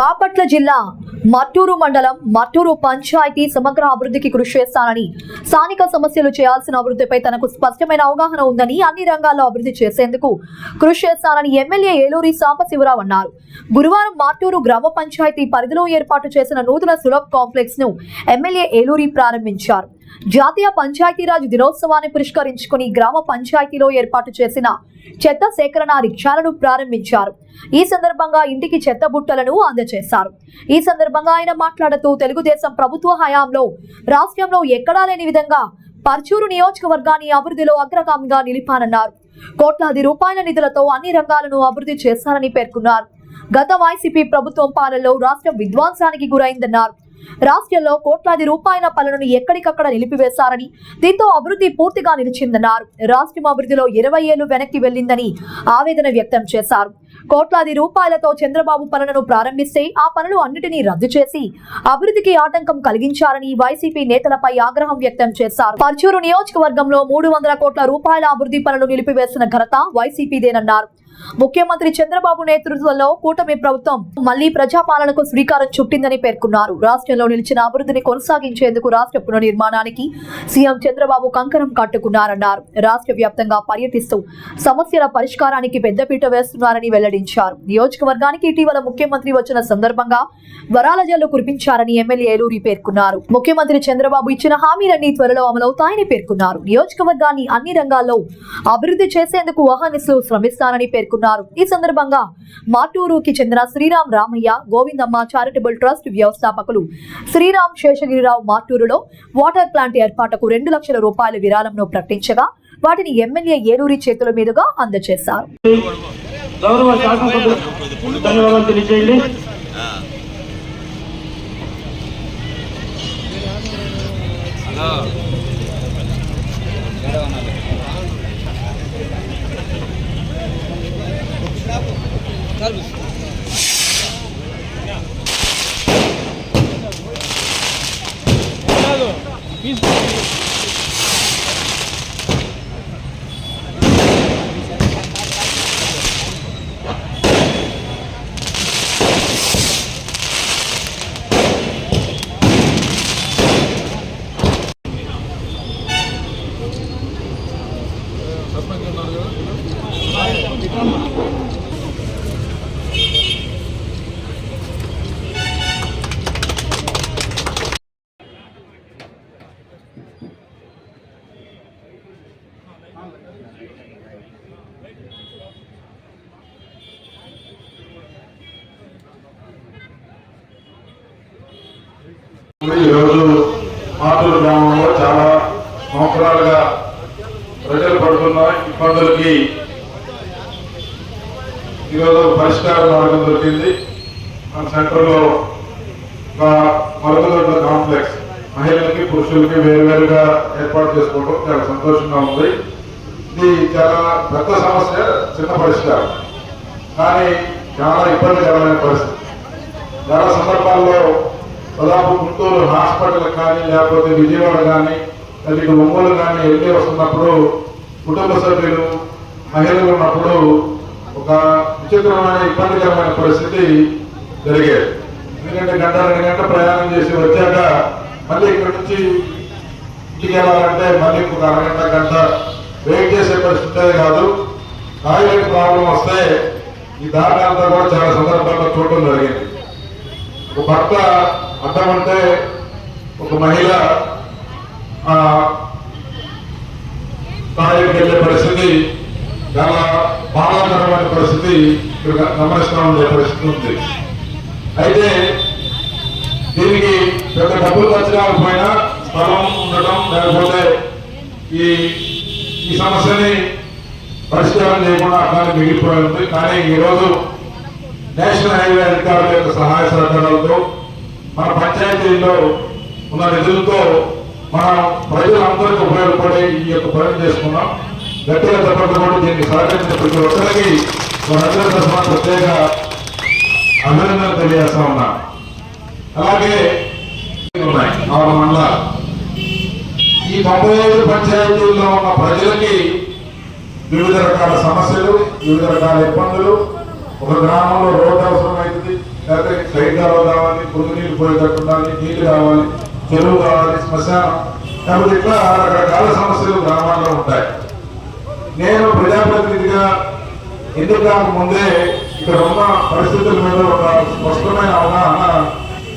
బాపట్ల జిల్లా మట్టూరు మండలం మట్టూరు పంచాయతీ సమగ్ర అభివృద్ధికి కృషి చేస్తానని స్థానిక సమస్యలు చేయాల్సిన అభివృద్ధిపై తనకు స్పష్టమైన అవగాహన ఉందని అన్ని రంగాల్లో అభివృద్ధి చేసేందుకు కృషి చేస్తానని ఎమ్మెల్యే ఏలూరి సాంబశివరావు అన్నారు. గురువారం మార్టూరు గ్రామ పంచాయతీ పరిధిలో ఏర్పాటు చేసిన నూతన సులభ్ కాంప్లెక్స్ను ఎమ్మెల్యే ఏలూరి ప్రారంభించారు. జాతీయ పంచాయతీరాజ్ దినోత్సవాన్ని పురస్కరించుకుని గ్రామ పంచాయతీలో ఏర్పాటు చేసిన చెత్త సేకరణ రిక్షాలను ప్రారంభించారు. ఈ సందర్భంగా ఇంటికి చెత్త బుట్టలను అందజేశారు. ఈ సందర్భంగా ఆయన మాట్లాడుతూ తెలుగుదేశం ప్రభుత్వ హయాంలో రాష్ట్రంలో ఎక్కడా లేని విధంగా పర్చూరు నియోజకవర్గాన్ని అభివృద్ధిలో అగ్రగామిగా నిలిపానన్నారు. కోట్లాది రూపాయల నిధులతో అన్ని రంగాలను అభివృద్ధి చేశారని పేర్కొన్నారు. గత వైసీపీ ప్రభుత్వం పాలనలో రాష్ట్రం విధ్వంసానికి గురైందన్నారు. రాష్ట్రంలో కోట్లాది రూపాయల పనులను ఎక్కడికక్కడ నిలిపివేశారని దీంతో అభివృద్ధి పూర్తిగా నిలిచిందన్నారు. రాష్ట్రం అభివృద్ధిలో ఇరవై ఏళ్ళు వెనక్కి వెళ్ళిందని ఆవేదన వ్యక్తం చేశారు. కోట్లాది రూపాయలతో చంద్రబాబు పనులను ప్రారంభిస్తే ఆ పనులు అన్నిటినీ రద్దు చేసి అభివృద్ధికి ఆటంకం కలిగించారని వైసీపీ నేతలపై ఆగ్రహం వ్యక్తం చేశారు. పర్చూరు నియోజకవర్గంలో మూడు వందల కోట్ల రూపాయల అభివృద్ధి పనులు నిలిపివేసిన ఘనత వైసీపీదేనన్నారు. ముఖ్యమంత్రి చంద్రబాబు నేతృత్వంలో కూటమి ప్రభుత్వం మళ్ళీ ప్రజాపాలనకు శ్రీకారం చుట్టిందని పేర్కొన్నారు. రాష్ట్రంలో నిలిచిన అభివృద్ధిని కొనసాగించేందుకు రాష్ట్ర పునర్నిర్మాణానికి సీఎం చంద్రబాబు కంకణం కట్టుకున్నారన్నారు. రాష్ట్ర వ్యాప్తంగా పర్యటిస్తూ సమస్యల పరిష్కారానికి పెద్దపీట వేస్తున్నారని వెల్లడించారు. నియోజకవర్గానికి ఇటీవల ముఖ్యమంత్రి వచ్చిన సందర్భంగా వరాల జల్లు కురిపించారని ఎమ్మెల్యే ఏలూరి పేర్కొన్నారు. ముఖ్యమంత్రి చంద్రబాబు ఇచ్చిన హామీలన్నీ త్వరలో అమలవుతాయని పేర్కొన్నారు. నియోజకవర్గాన్ని అన్ని రంగాల్లో అభివృద్ధి చేసేందుకు వహానిస్లు శ్రమిస్తానని పేర్కొన్నారు. ఈ సందర్భంగా మాటూరుకి చెందిన శ్రీరామ్ రామయ్య గోవిందమ్మ చారిటబుల్ ట్రస్ట్ వ్యవస్థాపకులు శ్రీరామ్ శేషగిరిరావు మాటూరులో వాటర్ ప్లాంట్ ఏర్పాటుకు రెండు లక్షల రూపాయల విరాళంను ప్రకటించగా వాటిని ఎమ్మెల్యే ఏలూరి చేతుల మీదుగా అందజేశారు. గౌరవ శాసనసభ్యులు ధన్యవాదాలు తెలియజేయండి. ఈరోజు మాటూరు గ్రామంలో చాలా సంవత్సరాలుగా ప్రజలు పడుతున్న ఇబ్బందులకి ఈరోజు ఒక పరిష్కార మార్గం దొరికింది. మన సెంటర్లో ఒక మరుగుదొడ్ల కాంప్లెక్స్ మహిళలకి పురుషులకి వేరువేరుగా ఏర్పాటు చేసుకోవడం చాలా సంతోషంగా ఉంది. ఇది చాలా పెద్ద సమస్య చిన్న పరిష్కారం. కానీ చాలా ఇబ్బందికరమైన పరిస్థితి. చాలా సందర్భాల్లో దాదాపు గుంటూరు హాస్పిటల్ కానీ లేకపోతే విజయవాడ కానీ లేకపోతే ఒంగోలు కానీ వెళ్ళి వస్తున్నప్పుడు కుటుంబ సభ్యులు మహిళలు ఉన్నప్పుడు ఒక విచిత్రమైన ఇబ్బందికరమైన పరిస్థితి జరిగేది. ఎందుకంటే గంట రెండు గంటల ప్రయాణం చేసి వచ్చాక మళ్ళీ ఇక్కడ నుంచి ఇంటికి వెళ్ళాలంటే మళ్ళీ ఇంకొక అరగంట గంట వెయిట్ చేసే పరిస్థితి కాదు. టాయిలెట్ ప్రాబ్లం వస్తే ఈ దారి అంతా కూడా చాలా సందర్భాల్లో చూడటం జరిగింది. ఒక భర్త అంటే ఒక మహిళ ఆ తాయికి వెళ్ళే పరిస్థితి చాలా బాధాకరమైన పరిస్థితి ఇక్కడ గమనిస్తూ ఉండే పరిస్థితి ఉంది. అయితే దీనికి పెద్ద డబ్బులు ఖర్చు కాకపోయినా స్థలం ఉండటం లేకపోతే ఈ ఈ సమస్యని పరిష్కారం చేయకుండా అట్లానే మిగిలిపోయి ఉంది. కానీ ఈరోజు నేషనల్ హైవే అధికారుల యొక్క సహాయ సహకారాలతో మన పంచాయతీలో ఉన్న నిధులతో మన ప్రజలందరికీ ఉపయోగపడే ఈ యొక్క పని చేసుకున్నాం. గట్టిగా తప్పకుండా దీన్ని సహకరించిన ప్రతి ఒక్కరికి మనందరి తరఫున ప్రత్యేక అభినందనలు తెలియజేస్తా ఉన్నా. అలాగే ఉన్నాయి. ఆరు మండలాలు. ఈ తొంభై ఐదు పంచాయతీల్లో ఉన్న ప్రజలకి వివిధ రకాల సమస్యలు వివిధ రకాల ఇబ్బందులు. ఒక గ్రామంలో రోడ్డు అవసరం అవుతుంది లేకపోతే సైడ్ కాలువ పొద్దు నీళ్ళు పోయేటట్టు ఉండాలి నీళ్ళు కావాలి చెరువు కావాలి శ్మశానం. కాబట్టి ఇట్లా రకరకాల సమస్యలు గ్రామాల్లో ఉంటాయి. నేను ప్రజాప్రతినిధిగా ఎన్నికలకు ముందే ఇక్కడ ఉన్న పరిస్థితుల మీద ఒక స్పష్టమైన అవగాహన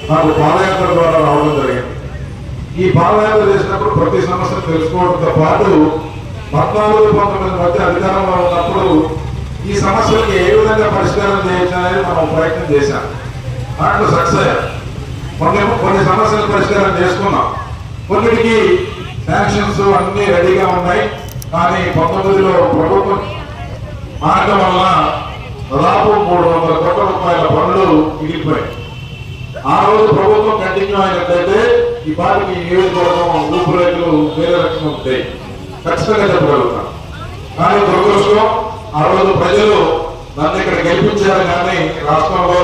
నాకు పాదయాత్ర ద్వారా రావడం జరిగింది. ఈ పాదయాత్ర చేసినప్పుడు ప్రతి సమస్య తెలుసుకోవడంతో పాటు పద్నాలుగు పంతొమ్మిది మధ్య అధికారంలో ఉన్నప్పుడు ఈ సమస్యలకి ఏ విధంగా పరిష్కారం చేయొచ్చు అనేది మనం ప్రయత్నం చేశాం. దాంట్లో సక్సెస్ అయ్యాం కొన్ని కొన్ని సమస్యలు పరిష్కారం చేసుకున్నాం. కొన్నిటికి శాంక్షన్స్ అన్ని రెడీగా ఉన్నాయి. కానీ పంతొమ్మిదిలో ప్రభుత్వం మారడం వల్ల దాదాపు మూడు వందల కోట్ల రూపాయల పనులు మిగిలిపోయాయి. ఆ రోజు ప్రభుత్వం కంటిన్యూ అయినట్లయితే ఈ పాటికి నియోజకవర్గం నియోజకవర్గం రైతులు వేరే రకంగా ఉంటాయి. ఖచ్చితంగా చెప్పగలుగుతాం. కానీ దురదృష్టం ఆ రోజు ప్రజలు నన్ను ఇక్కడ గెలిపించారు కానీ రాష్ట్రంలో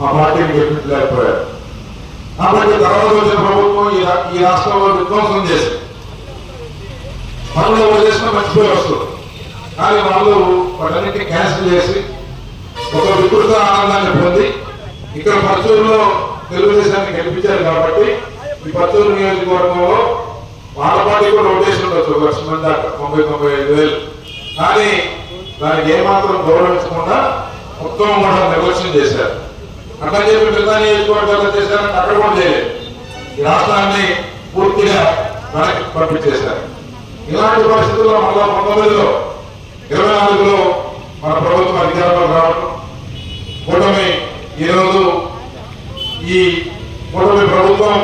మా పార్టీని గెలిపించలేకపోయారు కాబట్టి తర్వాత వచ్చిన ప్రభుత్వం ఈ ఈ రాష్ట్రంలో విధ్వంసం చేసింది. పనులు వదిలేసిన మర్చిపోయి వస్తుంది కానీ వాళ్ళు వాటన్నిటిని క్యాన్సిల్ చేసి ఒక వికృత ఆనందాన్ని పొంది ఇక్కడ పచ్చూరులో తెలుగుదేశాన్ని గెలిపించారు కాబట్టి ఈ పచ్చూరు నియోజకవర్గంలో వాళ్ళ పార్టీ కూడా ఓటేసి ఉండొచ్చు ఒక లక్ష మంది దాకా తొంభై తొంభై ఐదు వేలు. కానీ దానికి ఏమాత్రం గౌరవించకుండా మొత్తం కూడా నిర్లక్ష్యం చేశారు. అట్లా చెప్పి మిగతా చేశారని అక్కడ కూడా చేయలేదు. ఈ రాష్ట్రాన్ని పూర్తిగా వెనక్కి పంపించేశారు. ఇలాంటి పరిస్థితుల్లో మళ్ళా పంతొమ్మిదిలో ఇరవై నాలుగులో మన ప్రభుత్వం అధికారంలో రావడం కూటమి ఈరోజు ఈ కూటమి ప్రభుత్వం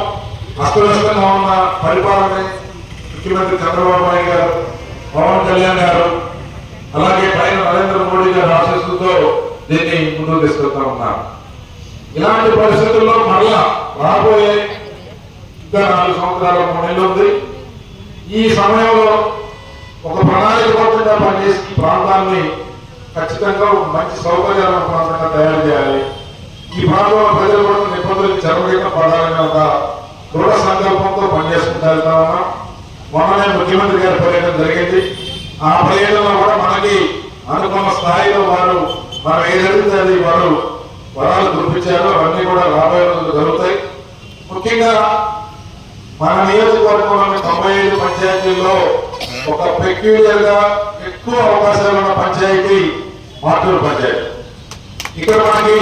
అస్తవ్యస్తంగా ఉన్న పరిపాలనని ముఖ్యమంత్రి చంద్రబాబు నాయుడు గారు పవన్ కళ్యాణ్ గారు అలాగే పైన నరేంద్ర మోడీ గారు ఆశీస్సులతో దీన్ని ముందుకు తీసుకెళ్తా ఉన్నారు. ఇలాంటి పరిస్థితుల్లో మళ్ళా రాబోయే ఇంకా నాలుగు సంవత్సరాల మూడు ఉంది. ఈ సమయంలో ఒక ప్రణాళికబద్ధంగా పనిచేసి ఈ ప్రాంతాన్ని ఖచ్చితంగా ఒక మంచి సౌకర్యాల ప్రాంతంగా తయారు చేయాలి. ఈ ప్రాంతంలో ప్రజలు కూడా ఇబ్బందులకు చెరవకుండా పడాలని ఒక దృఢ సంకల్పంతో పనిచేసుకుంటా వెళ్తా ఉన్నాం. మొన్ననే ముఖ్యమంత్రి గారి పర్యటన జరిగింది. ఆ పర్యటనలో కూడా మనకి అనుకున్న స్థాయిలో వారు మనం ఏదైతే అది వారు వరాలు కురిపించారో. అవన్నీ కూడా రాబోయే రోజులు జరుగుతాయి. ముఖ్యంగా మన నియోజకవర్గంలోని తొంభై ఐదు పంచాయతీల్లో ఒక పెక్యూలియర్గా ఎక్కువ అవకాశాలు ఉన్న పంచాయతీ మాటూరు పంచాయతీ. ఇక్కడ మనకి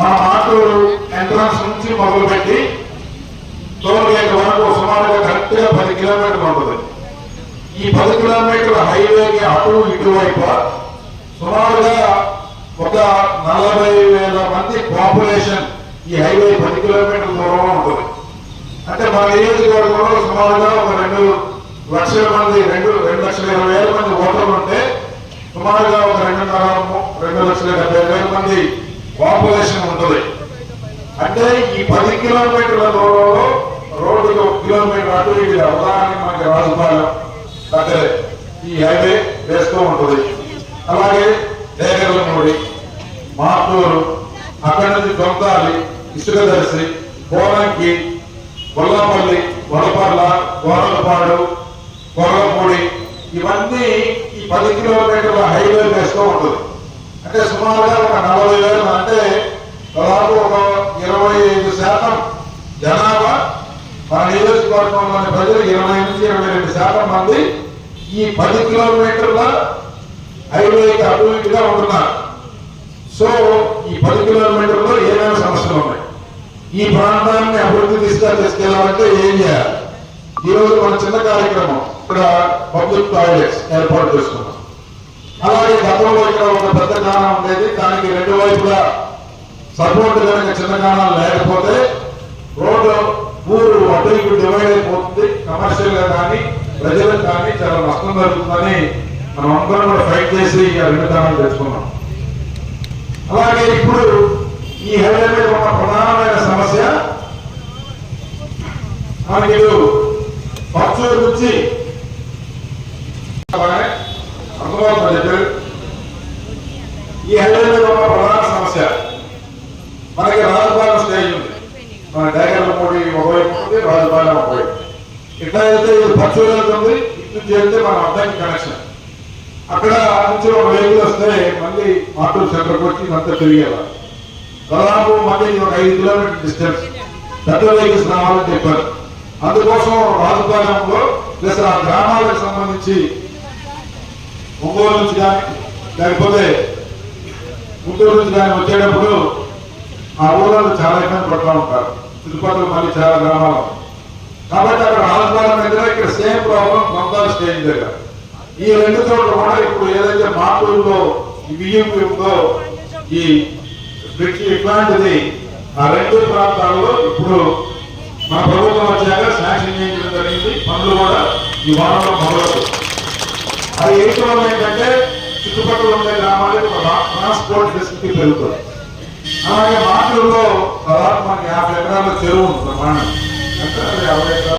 మన మాటూరు ఎంట్రన్స్ నుంచి మొదలుపెట్టి టోల్ గేట్ వరకు సుమారుగా కరెక్ట్గా పది కిలోమీటర్లు ఉంటుంది. ఈ పది కిలోమీటర్ల హైవేకి అటు ఇటువైపు సుమారుగా ఒక నలభై వేల మంది పాపులేషన్ ఈ హైవే పది కిలోమీటర్ల దూరంలో ఉంటుంది. అంటే మన నియోజకవర్గంలో సుమారుగా ఒక రెండు లక్షల మంది రెండు రెండు లక్షల ఇరవై వేల మంది ఓటర్లు ఉంటే సుమారుగా ఒక రెండున్నర రెండు లక్షల డెబ్బై వేల మంది పాపులేషన్ ఉంటుంది. అంటే ఈ పది కిలోమీటర్ల దూరంలో రోడ్డుకి ఒక కిలోమీటర్ అటు ఇది అవగాహన మనకి రాజుపాలెం దగ్గరే ఈ హైవే వేస్తూ ఉంటుంది. అలాగే దేగర్లమూడి మార్టూరు అక్కడి నుంచి దొంతాలి ఇసుక దర్శి కోనంకి గొల్లపల్లి వడపర్ల గోరలపాడు గొర్రపూడి ఇవన్నీ ఈ పది కిలోమీటర్ల హైవే వేస్తూ ఉంటుంది. అంటే సుమారుగా ఒక నలభై వేలు అంటే దాదాపు ఒక ఇరవై ఐదు శాతం జనాభా మన నియోజకవర్గంలోని ప్రజలు ఇరవై నుంచి ఇరవై రెండు శాతం మంది ఈ పది కిలోమీటర్ల హైవేకి అటు ఇటుగా ఉంటున్నారు. సో ఈ పది కిలోమీటర్లో ఏమైనా సమస్యలు ఉన్నాయి? ఈ ప్రాంతాన్ని అభివృద్ధి దిశగా తీసుకెళ్ళాలంటే ఏం చేయాలి? ఈ రోజు మన చిన్న కార్యక్రమం ఇక్కడ పబ్లిక్ టాయిలెట్స్ ఏర్పాటు చేసుకున్నాం. అలాగే గతంలో ఇక్కడ ఒక పెద్ద కాణం ఉండేది దానికి రెండు వైపులా సపోర్ట్ కనుక చిన్న కాణం లేకపోతే రోడ్డు ఊరు అటు ఇటు డివైడ్ అయిపోతుంది. కమర్షియల్గా కానీ ప్రజలకు కానీ చాలా నష్టం జరుగుతుందని మనం అందరం కూడా ఫైట్ చేసి ఆ రెండు తెచ్చుకున్నాం. అలాగే ఇప్పుడు ఈ హైవే మీద ఉన్న ప్రధానమైన సమస్య మనకి పచ్చూరు నుంచి అర్థమవుతుంది ఈ హైవే మీద ఉన్న ప్రధాన సమస్య మనకి రాజపాలెం స్టేజ్ ఉంది. మన డైగర్లపూడి ఒకవైపు ఉంది రాజపాలెం ఒకవైపు. ఇట్లా అయితే ఇది పచ్చూరు వెళ్తుంది ఇటు నుంచి వెళ్తే మన అర్థానికి కనెక్షన్ అక్కడ నుంచి ఒక వెహికల్ వస్తే మళ్ళీ మాటూరు సెంటర్కి వచ్చి ఇదంతా తిరిగేలా దాదాపు మళ్ళీ ఒక ఐదు కిలోమీటర్ డిస్టెన్స్. పెద్ద వెహికల్స్ రావాలని చెప్పారు. అందుకోసం రాజుపాలెంలో ప్లస్ ఆ గ్రామాలకు సంబంధించి ఒంగోలు నుంచి కానీ లేకపోతే గుంటూరు నుంచి కానీ వచ్చేటప్పుడు ఆ ఊళ్ళో చాలా ఇబ్బంది పడుతూ ఉంటారు. తిరుపతిలో మళ్ళీ చాలా గ్రామాలు. కాబట్టి అక్కడ రాజపాలెం దగ్గర ఇక్కడ సేమ్ ప్రాబ్లం కొందాలు స్టేజ్ దగ్గర ఈ రెండు చోట్ల కూడా ఇప్పుడు ఏదైతే మాటూరులో ఈ బియ్యం ఉందో ఈ బ్రిడ్జ్ ఇట్లాంటిది ఆ రెండు ప్రాంతాల్లో ఇప్పుడు మన ప్రభుత్వం వచ్చాక శాంక్షన్ చేయించడం జరిగింది. పనులు కూడా ఈ వారంలో మొదలవు. అది ఏంటి ఏంటంటే చుట్టుపక్కల ఉండే గ్రామాలకు ట్రాన్స్పోర్ట్ ఫెసిలిటీ పెరుగుతుంది. అలాగే మాటూరులో దాదాపు మనకి యాభై ఎకరాల చెరువు ఉంది ప్రమాణం ఎంత? యాభై ఎకరాలు.